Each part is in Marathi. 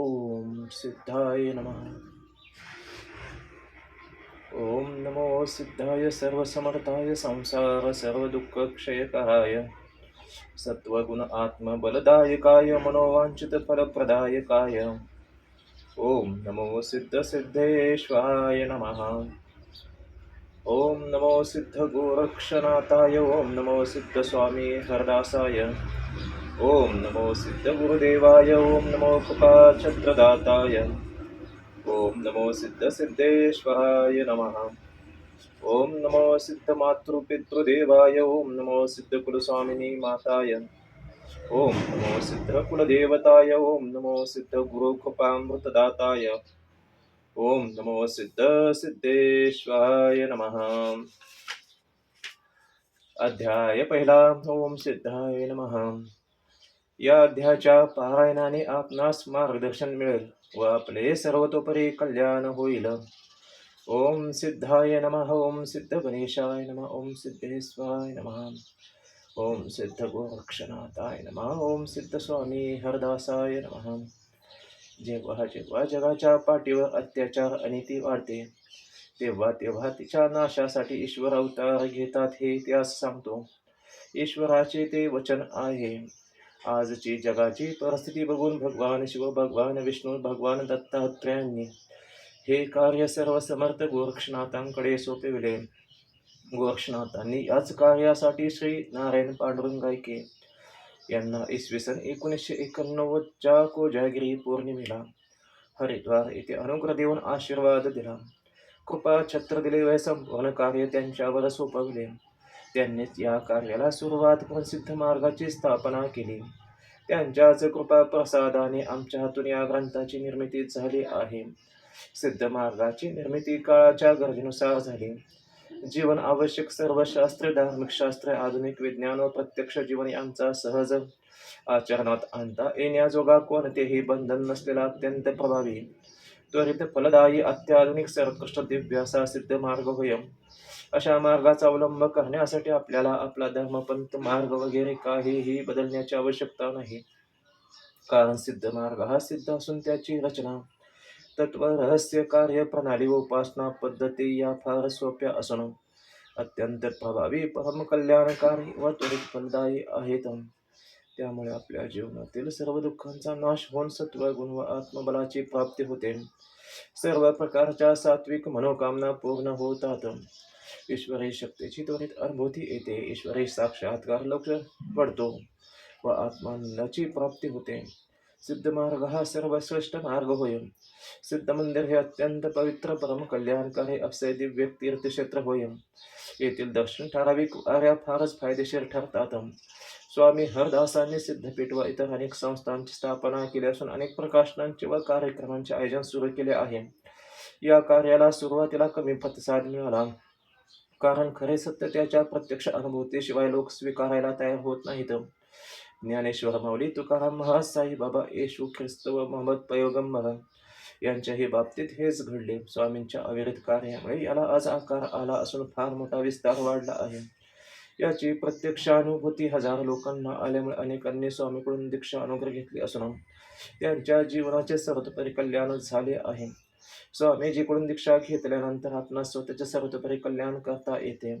ओम सिद्धाय नमः। ओम नमो सिद्धाय सर्वसमर्थाय संसार सर्वदुःखक्षयकराय सत्वगुण आत्मबलदायकाय मनोवाञ्छितफलप्रदायकाय। फलप्रदायकाय नमो सिद्धसिद्धेश्वाय नमः। ॐ नमो सिद्धगोरक्षनाथाय ॐ नमो सिद्धस्वामी हरदासाय। ओम नमो सिद्धगुरुदेवाय ओम नमो कृपाछत्रदाताय ओम नमो सिद्ध सिद्धेश्वराय नमः। ओम नमो सिद्ध मातृपितृदेवाय ओम नमो सिद्ध कुलस्वामिनी माताय। ओम नमो सिद्ध कुलदेवताय ओम नमो सिद्ध गुरुकृपामृतदाताय ओम नमो सिद्ध सिद्धेश्वराय नमः। अध्याय पहिला ओम सिद्धाय नमः। या अध्यायाच्या पारायणाने आपणास मार्गदर्शन मिळेल व आपले सर्वतोपरी कल्याण होईल. ओम सिद्धाय नमः. ओम सिद्ध गणेशाय नमः. ओम सिद्धेश्वराय नमः. ओम सिद्ध गोरक्षनाथाय नमः. ओम सिद्ध स्वामी हरदासाय नमः. जेव्हा जेव्हा जगाच्या पाठीवर अत्याचार अनिती वाढते तेव्हा तेव्हा तिच्या नाशासाठी ईश्वर अवतार घेतात हे इतिहास सांगतो. ईश्वराचे ते वचन आहे. आजची जगाची परिस्थिती बघून भगवान शिव भगवान विष्णू भगवान दत्तात्रयांनी हे कार्य सर्व समर्थ गोरक्षनाथांकडे सोपविले. गोरक्षनाथांनी याच कार्यासाठी श्री नारायण पांडुरंग गायके यांना इसवी सन एकोणीसशे एकोणनव्वदच्या कोजागिरी पौर्णिमेला हरिद्वार येथे अनुग्रह देऊन आशीर्वाद दिला. कृपा छत्र दिले व संपूर्ण कार्य त्यांच्यावर सोपविले. त्यांनीच या कार्याला सुरुवात करून सिद्ध मार्गाची स्थापना केली. त्यांच्याच कृपा प्रसादाने आमच्या हातून या ग्रंथाची निर्मिती झाली आहे. सिद्ध मार्गाची निर्मिती काळाच्या गरजेनुसार झाली. जीवन आवश्यक सर्व शास्त्र धार्मिक शास्त्र आधुनिक विज्ञान व प्रत्यक्ष जीवन यांचा सहज आचरणात आणता येण्याजोगा कोणतेही बंधन नसलेला अत्यंत प्रभावी त्वरित फलदायी अत्याधुनिक सर्वोत्कृष्ट दिव्य असा सिद्ध मार्ग होय. अशा मार्गाचा अवलंब करण्यासाठी आपल्याला आपला धर्मपंथ मार्ग वगैरे काहीही बदलण्याची आवश्यकता नाही. कारण सिद्ध मार्ग हा सिद्ध असून त्याची रचना तत्व रहस्य कार्य प्रणाली व उपासना पद्धती या फार सोप्या असून अत्यंत प्रभावी परमकल्याणकारी व त्वरित फलदायी आहेत. त्यामुळे आपल्या जीवनातील सर्व दुःखांचा नाश होऊन सत्व गुण व आत्मबलाची प्राप्ती होते. सर्व प्रकारच्या सात्विक मनोकामना पूर्ण होतात. ईश्वरी शक्तीची त्वरित अनुभूती येते. ईश्वरी साक्षात्कार लक्ष पडतो व आत्मानंदाची प्राप्ती होते. सिद्ध मार्ग हा सर्वश्रेष्ठ मार्ग होय. सिद्ध मंदिर हे अत्यंत पवित्र परम कल्याणकारी असे दिव्य तीर्थक्षेत्र होय. येथील दर्शन ठराविक कार्या फारच फायदेशीर ठरतात. स्वामी हरदासांनी सिद्धपीठ व इतर अनेक संस्थांची स्थापना केली असून अनेक प्रकाशनांचे व कार्यक्रमांचे आयोजन सुरू केले आहे. या कार्याला सुरुवातीला कमी प्रतिसाद मिळाला. कारण खरे सत्य त्याच्या प्रत्यक्ष अनुभूतीशिवाय लोक स्वीकारायला तयार होत नाहीत. ज्ञानेश्वर माऊली तुकाराम महाराज साईबाबा येशू ख्रिस्त व मोहम्मद पयोगंबर यांच्याही बाबतीत हेच घडले. स्वामींच्या अविरत कार्यामुळे याला आज आकार आला असून फार मोठा विस्तार वाढला आहे. याची प्रत्यक्ष अनुभूती हजार लोकांना आल्यामुळे अनेकांनी स्वामीकडून दीक्षा अनुग्रह घेतली असून त्यांच्या जीवनाचे सर्वतोपरी कल्याण झाले आहे. स्वामीजीकडून दीक्षा घेतल्यानंतर आपणास स्वतःचे सर्वतोपरी कल्याण करता येते.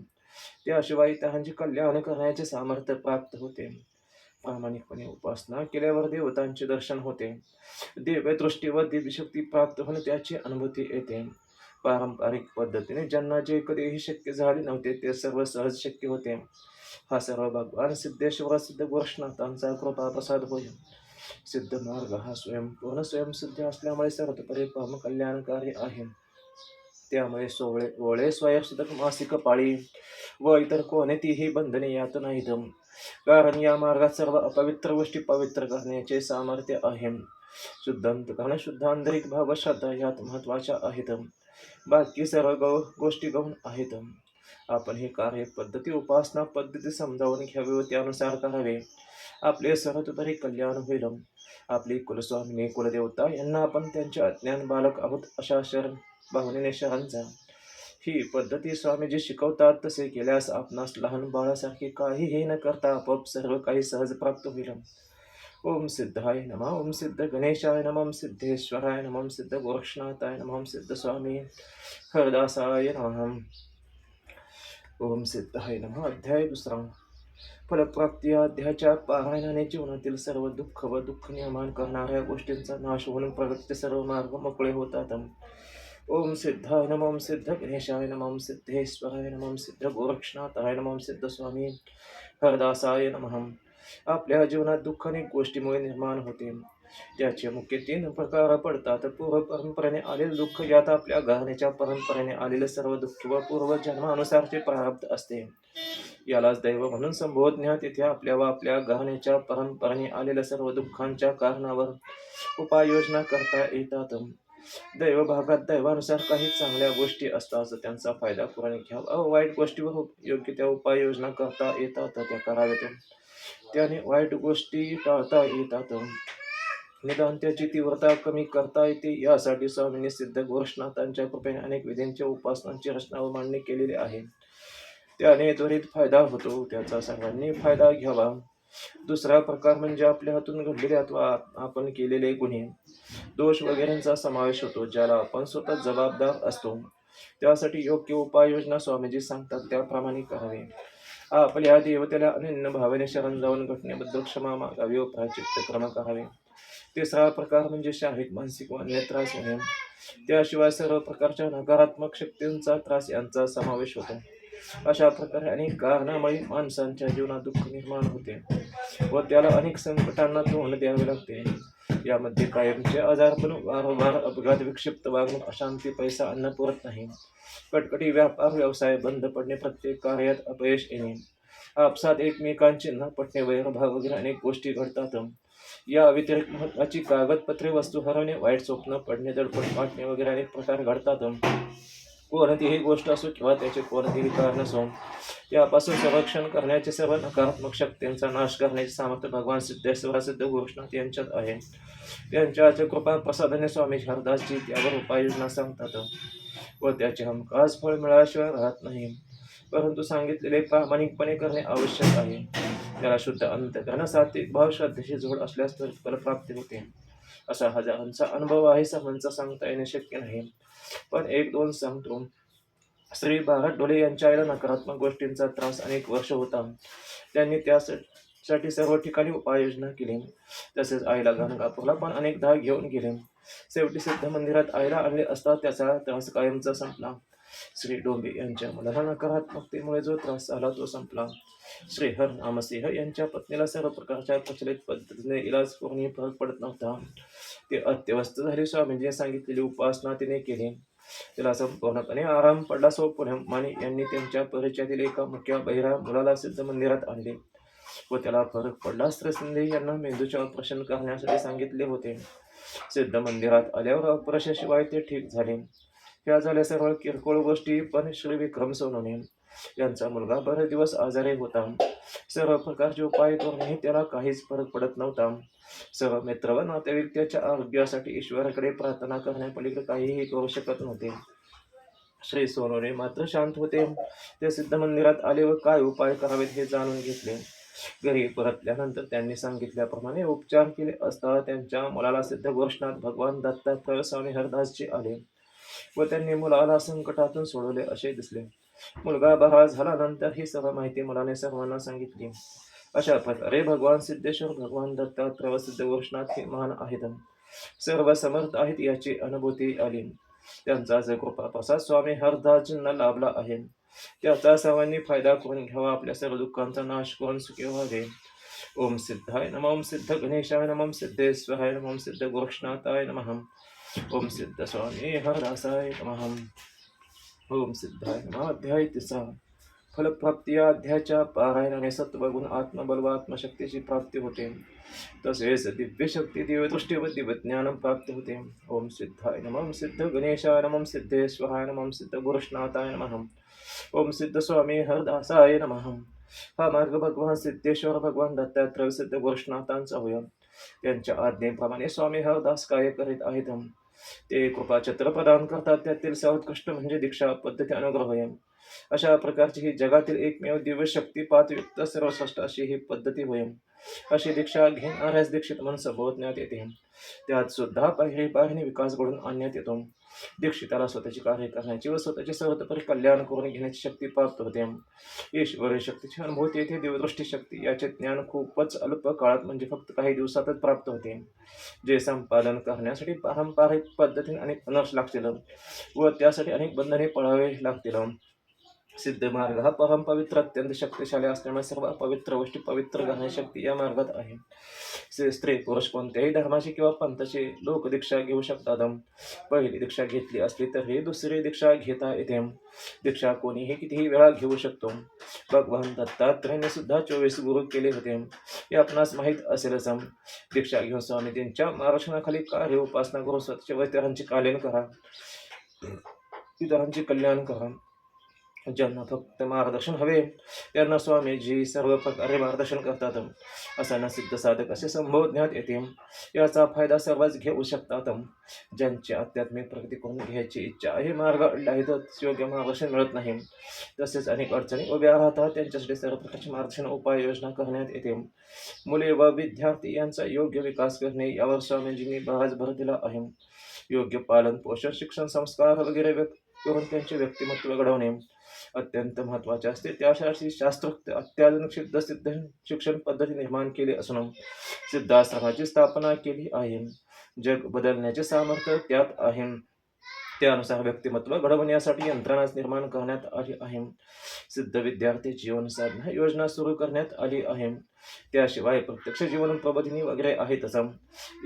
त्याशिवाय त्यांचे कल्याण करण्याचे सामर्थ्य प्राप्त होते. प्रामाणिकपणे उपासना केल्यावर देवतांचे दर्शन होते. दिव्यदृष्टी व दिव्यशक्ती प्राप्त होणे त्याची अनुभूती येते. पारंपरिक पद्धतीने ज्यांना जे कधीही शक्य झाले नव्हते ते सर्व सहज शक्य होते. हा सर्व भगवान सिद्धेश्वर सिद्ध गोरक्षनाथांचा कृपा प्रसाद होईल सिद्ध मार्ग हा स्वयंपूर्ण स्वयंसिद्ध असल्यामुळे सर्वतोपरी परम कल्याणकारी आहे. त्यामुळे सोवळे ओळे स्वयंसिद्ध मासिक पाळी व इतर कोणतीही बंधने यात नाहीत. कारण या मार्गात सर्व अपवित्र गोष्टी पवित्र करण्याचे सामर्थ्य आहे. शुद्धांत कारण शुद्धांतरिक भाव श्रद्धा यात महत्त्वाच्या आहेत. बाकी सर्व गौ गोष्टी गौण आहेत. आपण हे कार्य पद्धती उपासना पद्धती समजावून घ्यावी व त्यानुसार करावे. आपले सर्वतोपरी कल्याण होईल. आपली कुलस्वामिनी कुलदेवता यांना आपण त्यांच्या अज्ञान बालक आहोत अशा शरण भावनेने शरणचा ही पद्धती स्वामीजी शिकवतात तसे केल्यास आपणास लहान बाळासारखे काहीही न करता आपोआप सर्व काही सहज प्राप्त होईल. ओम सिद्धाय नम. ओम सिद्ध गणेशाय नम. सिद्धेश्वराय नम. सिद्ध गोरक्षनाथाय नम. सिद्ध स्वामी हरदासाय नम. ओम सिद्धाय नम. अध्याय दुसरा. फलप्राप्ती अध्याच्या पारायणाने जीवनातील सर्व दुःख व दुःख निर्माण करणाऱ्या गोष्टींचा नाश होऊन प्रगतीचे सर्व मार्ग मोकळे होतात. ओम सिद्धाय नम ओम सिद्ध गणेशाय नम ओम सिद्धेश्वराय नम ओम सिद्ध गोरक्षनाथाय नम ओम सिद्ध स्वामी हरदासाय नमः. आपल्या जीवनात दुःख अनेक गोष्टीमुळे निर्माण होते. त्याचे मुख्य तीन प्रकार पडतात. पूर्व परंपरेने आलेले दुःख यात आपल्या घराण्याच्या परंपरेने आलेले सर्व दुःख व पूर्व जन्मानुसारचे प्रारब्ध असते. यालाच दैव म्हणून संबोधण्या तिथे आपल्या व आपल्या घराण्याच्या परंपरेने आलेल्या सर्व दुःखांच्या कारणावर उपाययोजना करता येतात. दैव भागात दैवानुसार काही चांगल्या गोष्टी असतात त्यांचा फायदा करून घ्यावा. वाईट गोष्टीवर योग्य त्या उपाययोजना करता येतात त्या कराव्यात. त्याने वाईट गोष्टी टाळता येतात. निदान त्याची तीव्रता कमी करता येते. यासाठी स्वामींनी सिद्ध गोरक्षनाथांच्या कृपेने अनेक विधींच्या उपासनांची रचना व मांडणी केलेली आहे. त्याने त्वरित फायदा होतो त्याचा सर्वांनी फायदा घ्यावा. दुसरा प्रकार म्हणजे आपल्या हातून घडलेले अथवा आपण केलेले गुन्हे. दोष वगैरेंचा समावेश होतो ज्याला आपण स्वतः जबाबदार असतो. त्यासाठी योग्य उपाययोजना स्वामीजी सांगतात त्याप्रमाणे करावे. आपल्या देवतेला अनन्य भावने शरण जाऊन घटनेबद्दल क्षमा मागावी व प्राचित्य क्रम करावे. तिसरा प्रकार म्हणजे शारीरिक मानसिक व अन्य त्रास होणे. त्याशिवाय सर्व प्रकारच्या नकारात्मक शक्तींचा त्रास यांचा समावेश होतो. अशा प्रकारे अनेक कारणामुळे माणसांच्या जीवनात दुःख निर्माण होते व त्याला अनेक संकटांना तोंड द्यावे लागते. यामध्ये कायमचे आजारपण वारंवार अपघात विक्षिप्त वागणूक अशांती पैसा अन्न पुरत नाही. कटकटी व्यापार व्यवसाय बंद पडणे प्रत्येक कार्यात अपयश येणे. आपसात एकमेकांचे न पटणे वैरभाव वगैरे अनेक गोष्टी घडतात. या व्यतिरिक्त महत्वाची कागदपत्रे वस्तू हरवणे वाईट स्वप्न पडणे दडपण वाटणे वगैरे अनेक प्रकार घडतात. कोणतीही गोष्ट असो किंवा त्याचे कोणतेही कारण असो यापासून संरक्षण करण्याचे सर्व नकारात्मक शक्तींचा नाश करण्याचे सामर्थ्य भगवान सिद्धेश्वर सिद्ध गोष्णात यांच्यात आहे. त्यांच्या कृपा प्रसादाने स्वामी शारदासजी त्यावर उपाययोजना सांगतात. व त्याचे हमखास फळ मिळाल्याशिवाय राहत नाही. परंतु सांगितलेले प्रामाणिकपणे करणे आवश्यक आहे. त्याला शुद्ध अंत सात्विक भाव श्रद्धेशी जोड असल्यास तर फलप्राप्ती होते. असा हजारांचा अनुभव आहे सर्वांचा सांगता येणे शक्य नाही. पण एक दोन सांगतो. श्री भारत डोले यांच्या आईला नकारात्मक गोष्टींचा त्रास अनेक वर्ष होता. त्यांनी त्यासाठी सर्व ठिकाणी उपाययोजना केली. तसेच आईला गाणगापूरला पण अनेकदा घेऊन गेले. शेवटी सिद्ध मंदिरात आईला आणले असता त्याचा त्रास कायमचा संपला. श्री डोंबे यांच्या मुलाला नकारात्मकतेमुळे जो त्रास झाला तो संपला. श्रीहर नामसिंह यांच्या पत्नीला सर्व प्रकारच्या प्रचलित पद्धतीने इलाज करूनही फरक पडत नव्हता. ते अत्यवस्थ झाले. स्वामींनी सांगितलेली उपासना तिने केली. तिला संपूर्णपणे आराम पडला. सो माने यांनी त्यांच्या परिचयातील एका मुख्या बहिरा मुलाला सिद्ध मंदिरात आणले व त्याला फरक पडला. श्रीसंधी यांना मेंदूचे ऑपरेशन करण्यासाठी सांगितले होते. सिद्ध मंदिरात आल्यावर ऑपरेशनशिवाय ते ठीक झाले. ह्या झाल्या सर्व किरकोळ गोष्टी पण श्री विक्रम सोनवणे यांचा मुलगा बरेच दिवस आजारी होता. सर्व प्रकारचे उपाय करूनही त्याला काहीच फरक पडत नव्हता. सर्व मित्र व नातेवाईक त्याच्या आरोग्यासाठी ईश्वराकडे प्रार्थना करण्यापलीकडे काहीही करू शकत नव्हते. श्री सोनवणे मात्र शांत होते. ते सिद्ध मंदिरात आले व काय उपाय करावेत हे जाणून घेतले. घरी परतल्यानंतर त्यांनी सांगितल्याप्रमाणे उपचार केले असता त्यांच्या मुलाला सिद्ध गोष्णात भगवान दत्तात्रय स्वामी हरदासजी आले व त्यांनी मुलाला संकटातून सोडवले असे दिसले. मुलगा बरा झाल्यानंतर ही सर्व माहिती मुलाने सर्वांना सांगितली. अशा प्रकारे भगवान सिद्धेश्वर भगवान दत्तात्रय सिद्ध गोष्णात हे महान आहेत. सर्व समर्थ आहेत याची अनुभूती आली. त्यांचा जे कृपा प्रसाद स्वामी हरदाजींना लाभला आहे. त्याचा सर्वांनी फायदा करून घ्यावा आपल्या सर्व दुःखांचा नाश करून सुखी व्हावे. ओम सिद्धाय नम ओम सिद्ध गणेशाय नम ओम सिद्धेश्वराय नम ओम सिद्ध गोरक्षनाथाय नम. ओम सिद्ध स्वामी हरदासाय नम. ओम सिद्धाय महाध्याय अध्याय तिसरा फलप्राप्ती या अध्यायाच्या पारायणाने सत्वगुण आत्मबल व आत्मशक्तीची प्राप्ती होते. तसेच दिव्यशक्ती दिव्यदृष्टी व दिव्यज्ञान प्राप्त होते. ओम सिद्धाय नमम सिद्ध गणेशाय नमम सिद्धेश्वराय नमम सिद्ध गुरुष्णाथाय नमः. ओम सिद्ध स्वामी हरदासाय नमः. हा मार्ग भगवान सिद्धेश्वर भगवान दत्तात्रय सिद्ध गोरक्षनाथांचा होय. त्यांच्या आज्ञेप्रमाणे स्वामी हरदास काय करीत आहेत. ते कृपाचत्र प्रदान करतात. त्यातील सर्वोत्कृष्ट म्हणजे दीक्षा पद्धती अनुग्रह अशा प्रकारची ही जगातील एकमेव दिव्य शक्ती पातयुक्त सर्वश्रेष्ठ अशी ही पद्धती होय अशी दीक्षा घेणाऱ्यास दीक्षित म्हणून संबोधण्यात येते. त्यात सुद्धा पायरी पायरीने विकास घडून आणण्यात येतो. दीक्षिताला स्वतःची कार्य करण्याची व स्वतःचे सर्वतोपरी कल्याण करून घेण्याची शक्ती प्राप्त होते. ईश्वरी शक्तीची अनुभूती येथे देवदृष्टी शक्ती याचे ज्ञान खूपच अल्प काळात म्हणजे फक्त काही दिवसातच प्राप्त होते. जे संपादन करण्यासाठी पारंपरिक पद्धतीने अनेक अनर्श लागतील व त्यासाठी अनेक बंधने पळावे लागतील. सिद्ध मार्ग हा परमपवित्र अत्यंत शक्तिशाली असल्यामुळे सर्व पवित्र गोष्टी पवित्र करण्याची शक्ती या मार्गात आहे. स्त्री- स्त्री पुरुष कोणत्याही धर्माची किंवा पंथाची लोक दीक्षा घेऊ शकतात. पहिली दीक्षा घेतली असली तरी दुसरी दीक्षा घेता येते. दीक्षा कोणीही कितीही वेळा घेऊ शकतो. भगवान दत्तात्रयने सुद्धा चोवीस गुरु केले होते. हे आपणास माहीत असेलच. दीक्षा घेऊन स्वामी त्यांच्या मार्गदर्शनाखाली कार्य उपासना करून स्वतःच्या व कालीन करा. इतरांचे कल्याण करा. ज्यांना फक्त मार्गदर्शन हवे त्यांना स्वामीजी सर्व प्रकारे मार्गदर्शन करतात. असांना सिद्ध साधक असे संबोधण्यात येते. याचा फायदा सर्वच घेऊ शकतात. ज्यांची आध्यात्मिक प्रगती करून घ्यायची इच्छा आहे मार्ग अडला आहे तर योग्य मार्गदर्शन मिळत नाही. तसेच अनेक अडचणी उभ्या राहतात. त्यांच्यासाठी सर्व प्रकारची मार्गदर्शन उपाययोजना करण्यात येते. मुले व विद्यार्थी यांचा योग्य विकास करणे यावर स्वामीजींनी बराच भर दिला आहे. योग्य पालन पोषण शिक्षण संस्कार वगैरे व्यक्त करून त्यांचे व्यक्तिमत्व घडवणे. अत्यंत महत्त्वाचे असते. त्यासाठी शास्त्रोक्त अत्याधुनिक सिद्ध सिद्ध शिक्षण पद्धती निर्माण केली असून सिद्धाश्रमाची स्थापना केली आहे. जग बदलण्याचे सामर्थ्य त्यात आहे. त्यानुसार व्यक्तिमत्व घडवण्यासाठी यंत्रणाच निर्माण करण्यात आली आहे. सिद्ध विद्यार्थी जीवन साधना योजना सुरू करण्यात आली आहे. त्याशिवाय प्रत्यक्ष जीवन प्रबोधिनी वगैरे आहेतच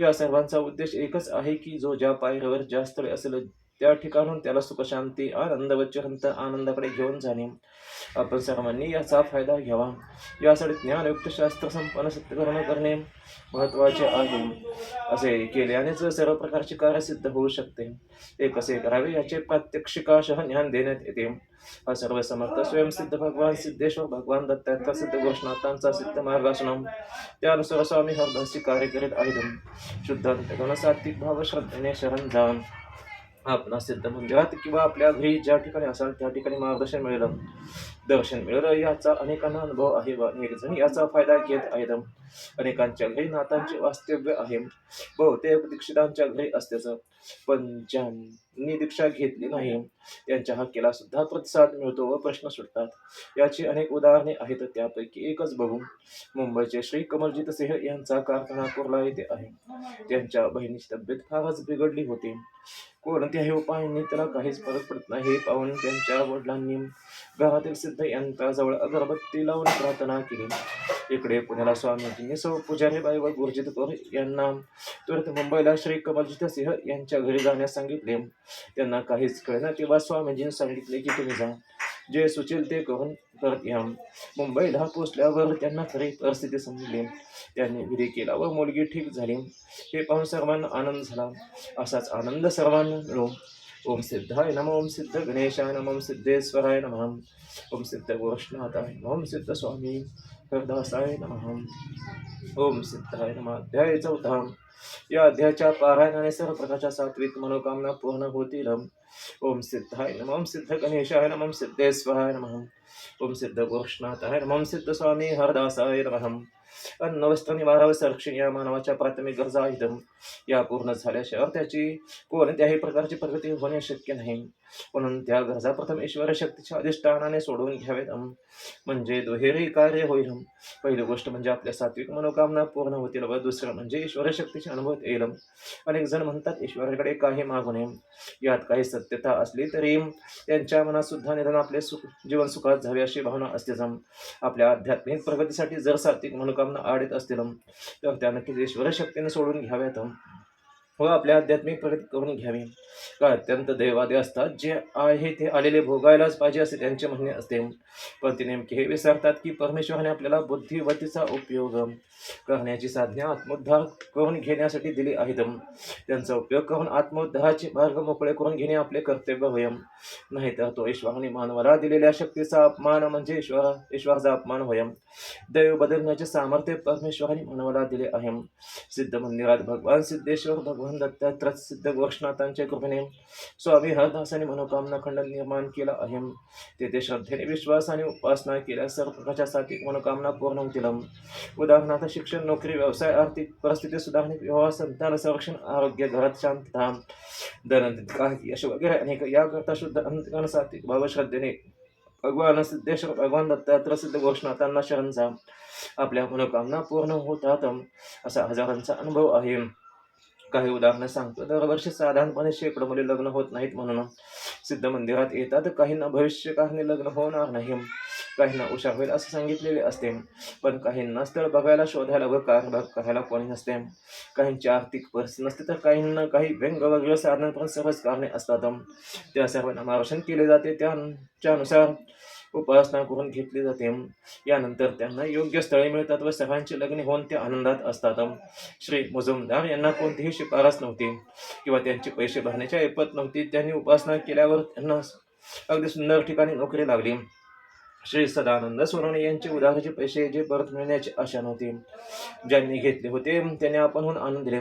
या सर्वांचा उद्देश एकच आहे की जो ज्या पायऱ्यावर जास्त असेल त्या ठिकाणून त्याला सुखशांती आनंद व चिरंत आनंदाकडे घेऊन जाणे. आपण सर्वांनी याचा फायदा घ्यावा. यासाठी ज्ञानयुक्त शास्त्र संपन्न सत्यकर्म करणे महत्त्वाचे आहे. असे केल्यानेच सर्व प्रकारचे कार्य सिद्ध होऊ शकते. ते कसे करावे याचे प्रात्यक्षिकाशः ज्ञान देण्यात येते. हा सर्व समर्थ स्वयंसिद्ध भगवान सिद्धेश्वर भगवान दत्तात्मा सिद्ध गोष्णातांचा सिद्ध मार्ग असून त्यानुसार स्वामी हरदासी कार्य करीत आहेत. शुद्ध सात्विक भाव श्रद्धेने शरण जाऊन आपणा सिद्ध मंदिरात किंवा आपल्या घरी ज्या ठिकाणी असाल त्या ठिकाणी मार्गदर्शन मिळेल. दर्शन मिळेल याचा अनेकांना अनुभव आहे व अनेक याचा फायदा घेत आहेत. अनेकांच्या घरी नातांचे वास्तव्य आहे. बहुतेक दीक्षितांच्या घरी असतेच पण ज्यांनी दीक्षा घेतली नाही त्यांच्या हक्केला सुद्धा प्रतिसाद मिळतो व प्रश्न सुटतात. याची अनेक उदाहरणे आहेत त्यापैकी एकच बघू. मुंबईचे श्री कमलजीत सिंह यांचा कारखाना कोरला येथे आहे. त्यांच्या बहिणीची तब्येत फारच बिघडली होती. कोणत्याही उपायांनी त्याला काहीच फरक पडत नाही. हे पाहून त्यांच्या वडिलांनी घरातील सिद्ध यंत्राजवळ अगरबत्ती लावून प्रार्थना केली. इकडे पुण्याला स्वामीजींनी सौ पुजारी बाई व गुरुजी कौर यांना तुरंत मुंबईला श्री कमलजित सिंह यांच्या घरी जाण्यास सांगितले. त्यांना काहीच कळेना तेव्हा स्वामीजींनी सांगितले की तुम्ही जा. जे सुचेल ते करून परत या. मुंबईला पोचल्यावर त्यांना खरी परिस्थिती समजली. त्यांनी विधी केला व मुलगी ठीक झाली. हे पाहून सर्वांना आनंद झाला. असाच आनंद सर्वांना मिळो. ओम सिद्धाय नम ओम सिद्ध गणेशाय नम ओम सिद्धेश्वराय नम। ओम सिद्ध गोष्णाथाय नम। ओम सिद्ध स्वामी हरदासाय नम। ओम सिद्धाय नम। अध्याय चौथा। या अध्यायाच्या पारायणाने सर्व प्रकारच्या सात्विक मनोकामना पूर्ण होतील. ओम सिद्धाय नम। ओम सिद्ध गणेशाय नम। ओम सिद्धेश्वराय नम। ओम सिद्ध गोष्णाथाय नम। ओम सिद्ध स्वामी हरदासाय नम। अन्न वस्त्र निवारा संरक्षण या मानवाच्या प्राथमिक गरजा एकदम या पूर्ण झाल्याशिवाय त्याची कोणत्याही प्रकारची प्रगती होणे शक्य नाही. म्हणून त्या गरजा प्रथम ईश्वर शक्तीच्या अधिष्ठानाने सोडवून घ्यावेत. म्हणजे दुहेरी कार्य होईल. पहिली गोष्ट म्हणजे आपल्या सात्विक मनोकामना पूर्ण होतील व दुसरं म्हणजे ईश्वर शक्तीचे अनुभव येईल. अनेक जण म्हणतात ईश्वराकडे काही मागू नये. यात काही सत्यता असली तरी त्यांच्या मनात सुद्धा निदान आपले सुख जीवन सुखात झावे अशी भावना असते. जम आपल्या आध्यात्मिक प्रगतीसाठी जर सात्विक मनोकामना आडत असतील तर त्या नक्कीच ईश्वर शक्तीने सोडून घ्याव्यात. व आपल्या आध्यात्मिक प्रगती करून घ्यावी. का अत्यंत दैवादी असतात जे आहे ते आलेले भोगायलाच पाहिजे असे त्यांचे म्हणणे असते. पण ते नेमके हे विसरतात की परमेश्वराने आपल्याला बुद्धिवतीचा उपयोग करण्याची साधने आत्मोद्धार करून घेण्यासाठी दिली आहेत. त्यांचा उपयोग करून आत्मोद्धाराचे मार्ग मोकळे करून घेणे आपले कर्तव्य होय. नाहीतर तो ईश्वराने मानवाला दिलेल्या शक्तीचा अपमान म्हणजे ईश्वर ईश्वराचा अपमान होय. दैव बदलण्याचे सामर्थ्य परमेश्वराने मानवाला दिले आहे. सिद्ध मंदिरात भगवान सिद्धेश्वर भगवान दत्तात्रय सिद्ध गोष्णातांच्या कृपेने स्वामी हरदासाने मनोकामना खंड निर्माण केला आहे. तेथे श्रद्धेने विश्वास आणि उपासना केल्या. सर्व प्रकारच्या सात्विक मनोकामना पूर्ण होतील. उदाहरणार्थ शिक्षण नोकरी व्यवसाय आर्थिक परिस्थिती सुधारणे विवाह संतान संरक्षण आरोग्य घरात शांतता दैनंदिन काही यश वगैरे अनेक. याकरता शुद्ध अंतकरण सात्विक भाव श्रद्धेने भगवान सिद्धेश्वर भगवान दत्तात्र सिद्ध गोष्णातांना शरणचा आपल्या मनोकामना पूर्ण होतात असा हजारांचा अनुभव आहे. काही उदाहरणं सांगतो. दरवर्षी साधारणपणे शेकडो मुली लग्न होत नाहीत म्हणून सिद्ध मंदिरात येतात. काहींना भविष्य कारणे लग्न होणार नाही. काहींना उशा होईल असं सांगितलेले असते. पण काहींना स्थळ बघायला शोधायला व कारभार करायला कोणी नसते. काहींची आर्थिक परिस्थिती नसते तर काहींना काही व्यंग वगैरे साधन पण सहज कारणे असतात. त्या सर्वांना मार्गदर्शन केले जाते. त्यांच्यानुसार उपासना करून घेतली जाते. यानंतर त्यांना योग्य स्थळे मिळतात व सर्वांचे लग्न होऊन ते आनंदात असतात. श्री मुजुमदार यांना कोणतीही शिफारस नव्हती किंवा त्यांचे पैसे भरण्याची ऐपत नव्हती. त्यांनी उपासना केल्यावर त्यांना अगदी सुंदर ठिकाणी नोकरी लागली. श्री सदानंद सोनवणे यांचे उदाहरणचे पैसे जे परत मिळण्याची आशा नव्हती. ज्यांनी घेतले होते त्यांनी आपणहून आणून दिले.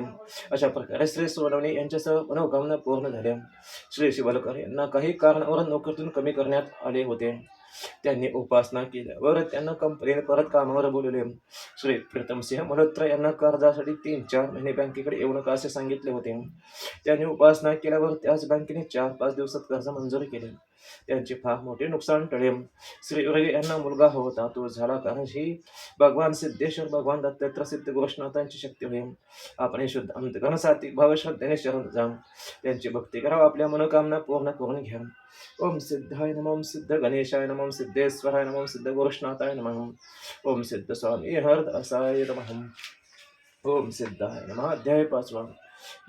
अशा प्रकारे श्री सोनवणे यांच्यासह मनोकामना पूर्ण झाल्या. श्री शिवलकर यांना काही कारणावरून नोकरीतून कमी करण्यात आले होते. त्यांनी उपासना केल्यावर त्यांना कंपनीने परत कामावर बोलवले. श्री प्रीतमसिंह मल्होत्रा यांना कर्जासाठी तीन चार महिने बँकेकडे येऊ नका असे सांगितले होते. त्यांनी उपासना केल्यावर त्याच बँकेने चार पाच दिवसात कर्ज मंजूर केले. त्यांचे फार मोठे नुकसान टळेम श्री यांना मुलगा होता तो झाला कारण ही भगवान सिद्धेश्वर भगवान दत्तेत्र सिद्ध गोष्ठनाथांची शक्ती होईल आपण शुद्ध अंत सात्विक भाव श्रद्धेने शरण जाम त्यांची भक्ती करावं आपल्या मनोकामना पूर्ण करून घ्या. ओम सिद्धाय नम ओम सिद्ध गणेशाय नम ओम सिद्धेश्वराय नम ओम सिद्ध गोष्ठनाथाय नम. ओम सिद्ध स्वामी हरदासाय नम. ओम सिद्धाय नम. अध्याय पाचवा.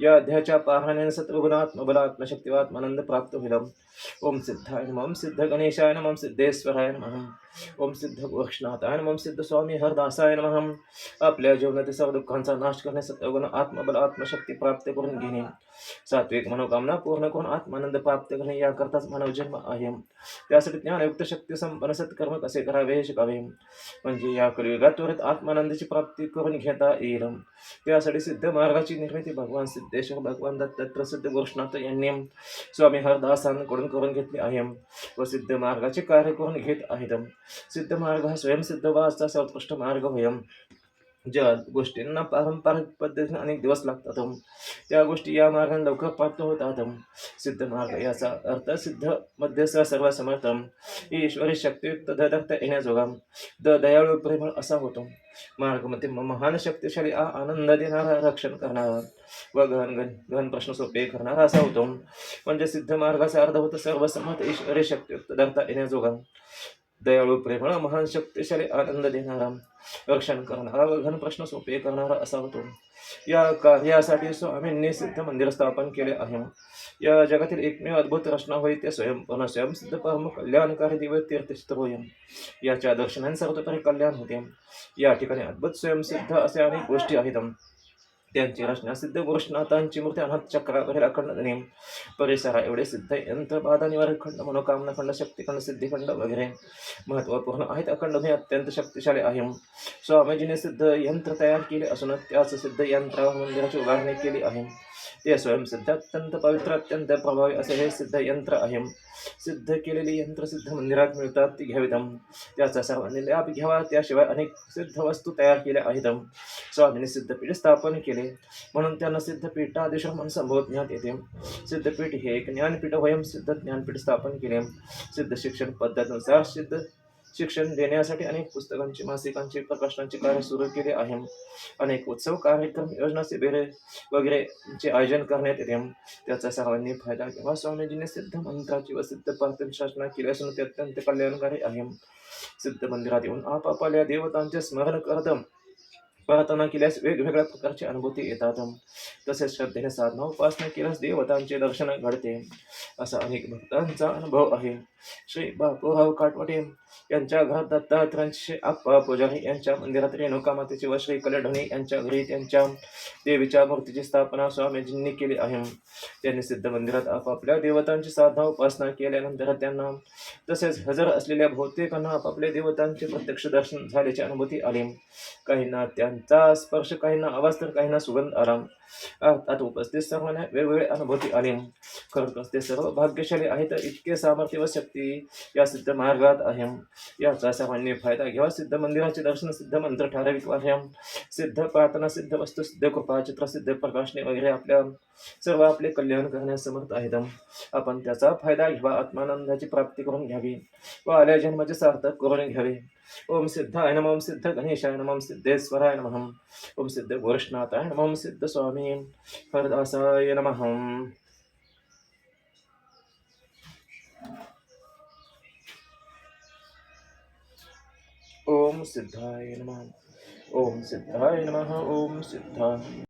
या अध्यायाच्या पाहण्याने सत्वगुणात्मबलात्मशक्तिवात्मानंद प्राप्त होईल. ओम सिद्धाय नम ओम सिद्ध गणेशाय नम ओम सिद्धेश्वराय नम ओम सिद्ध गोष्ठनाथाय नम ओम सिद्ध स्वामी हरदासाय नम। आपल्या जीवनातील सर्व दुःखांचा नाश करणे सत्वगुण आत्मबल आत्मशक्ती प्राप्त करून घेणे. सात्विक मनोकामना पूर्ण करून आत्मानंद प्राप्त करणे याकरताच मानव जन्म आहे. त्यासाठी ज्ञानयुक्त शक्ती संपन्न सत्कर्म कसे करावे हे शिकावे. म्हणजे या कलियुगात त्वरित आत्मानंदाची प्राप्ती करून घेता येईल. त्यासाठी सिद्ध मार्गाची निर्मिती भगवान सिद्धेश्वर भगवान दत्त सिद्ध गोष्ठनाथ यांनी स्वामी हरदासांकडून करून घेतले आहे व सिद्ध मार्गाचे कार्य करून घेत आहेत. सिद्ध मार्ग हा स्वयंसिद्ध वाचा सर्वोत्कृष्ट मार्ग होयम ज्या गोष्टींना पारंपरिक पद्धतीने अनेक दिवस लागतात. त्या गोष्टी या मार्गाने लवकर प्राप्त होतात. सिद्ध मार्ग याचा अर्थ सिद्ध मध्यस्थ सर्व समर्थम ईश्वरी शक्तियुक्त दत्त येण्याजोगा. द दयाळू प्रेमळ असा होतो. मार्गमध्ये महान शक्तिशाली आ आनंद देणारा रक्षण करणारा. व गहन गहन गहन प्रश्न सोपे करणारा असा होतो म्हणजे सिद्ध मार्गाचा अर्ध होत सर्व समत ईश्वरे शक्तियुक्त धरता येण्याजोगा दयाळू प्रेमळ महान शक्तिशाली आनंद देणारा. रक्षण करणारा व घन प्रश्न सोपे करणारा असा होतो. या कार्यासाठी स्वामींनी सिद्ध मंदिर स्थापन केले आहे. या जगातील एकमेव अद्भुत रचना होय ते स्वयंपूर्ण स्वयंसिद्ध परम कल्याणकारी दिव्य तीर्थचित्र होय. याच्या दर्शनाने सर्वतोपरी कल्याण होते. या ठिकाणी अद्भुत स्वयंसिद्ध असे अनेक गोष्टी आहेत. त्यांची रचना सिद्ध गोष्ठनाथांची मूर्ती अनाथ चक्रावरील अखंड नेम. परिसरा एवढे सिद्ध यंत्र बाधा खंड मनोकामना खंड शक्तिखंड सिद्धिखंड वगैरे महत्त्वपूर्ण आहेत. अखंड हे अत्यंत शक्तिशाली आहे. स्वामीजीने सिद्ध यंत्र तयार केले असून त्याच सिद्ध यंत्रावर मंदिराची उभारणी केली आहे. ते स्वयंसिद्ध अत्यंत पवित्र अत्यंत प्रभावी असे हे सिद्ध यंत्र आहे सिद्ध केलेली यंत्र सिद्ध मंदिरात मिळतात ती घ्यावीतम त्याचा सर्वांनी लाभ घ्यावा त्याशिवाय अनेक सिद्ध वस्तू तयार केल्या आहेत स्वामींनी सिद्धपीठ स्थापन केले। म्हणून त्यांना सिद्धपीठादेश म्हणून संबोधण्यात येते। सिद्धपीठ हे एक ज्ञानपीठ वयम सिद्ध ज्ञानपीठ स्थापन केले। सिद्ध शिक्षण पद्धतीनुसार सिद्ध शिक्षण देण्यासाठी अनेक पुस्तकांची मासिकांची प्रकाशनांचे कार्य सुरू केले आहे. अनेक उत्सव कार्यक्रम योजना शिबिरे वगैरेचे आयोजन करण्यात येते. त्याचा सर्वांनी फायदा घ्यावा. स्वामीजीने सिद्ध मंत्राची व सिद्ध पार्थन शासना केली असून ते अत्यंत कल्याणकारी आहे. सिद्ध मंदिरात येऊन आपापल्या देवतांचे स्मरण करत प्रार्थना केल्यास वेगवेगळ्या प्रकारची अनुभूती येतात. तसेच श्रद्धेने साधना उपासना केल्यास देवतांचे दर्शन घडते असा अनेक भक्तांचा अनुभव आहे. श्री बापूराव काटवटे यांच्या घरात दत्तात्रयांचे आप्पा पुजारी यांच्या मंदिरात रेणुका मातेची व श्री कलढणी यांच्या घरी त्यांच्या देवीच्या मूर्तीची स्थापना स्वामीजींनी केली आहे. त्यांनी सिद्ध मंदिरात आपापल्या देवतांची साधना उपासना केल्यानंतर त्यांना तसेच हजर असलेल्या बहुतेकांना आपापल्या देवतांचे प्रत्यक्ष दर्शन झाल्याची अनुभूती आली. काहींना त्या त्यांचा स्पर्श काहींना आवाज तर काहींना सुगंध आराम. आत उपस्थित सर्वांना वेगवेगळे अनुभूती आले खरंच ते सर्व भाग्यशाली आहेत इतके सामर्थ्य व शक्ती या सिद्ध मार्गात आहे. याचा सर्वांनी फायदा घ्यावा. सिद्ध मंदिराचे दर्शन सिद्ध मंत्र ठराविक आहे सिद्ध प्रार्थना सिद्ध वस्तू सिद्ध कृपा चित्र सिद्ध प्रकाशने वगैरे आपल्या सर्व आपले कल्याण करण्यास समर्थ आहेत. आपण त्याचा फायदा घ्यावा. आत्मानंदाची प्राप्ती करून घ्यावी. व आल्या जन्माचे सार्थक करून घ्यावे. ओम सिद्धाय नम सिद्ध गणेशाय नम सिद्धेश्वराय नम। ओम सिद्ध गोरक्षनाथाय नम सिद्ध स्वामी। हरदासाय नमः। ओम सिद्धाय नमः। ओम सिद्धाय नमः। ओम सिद्धाय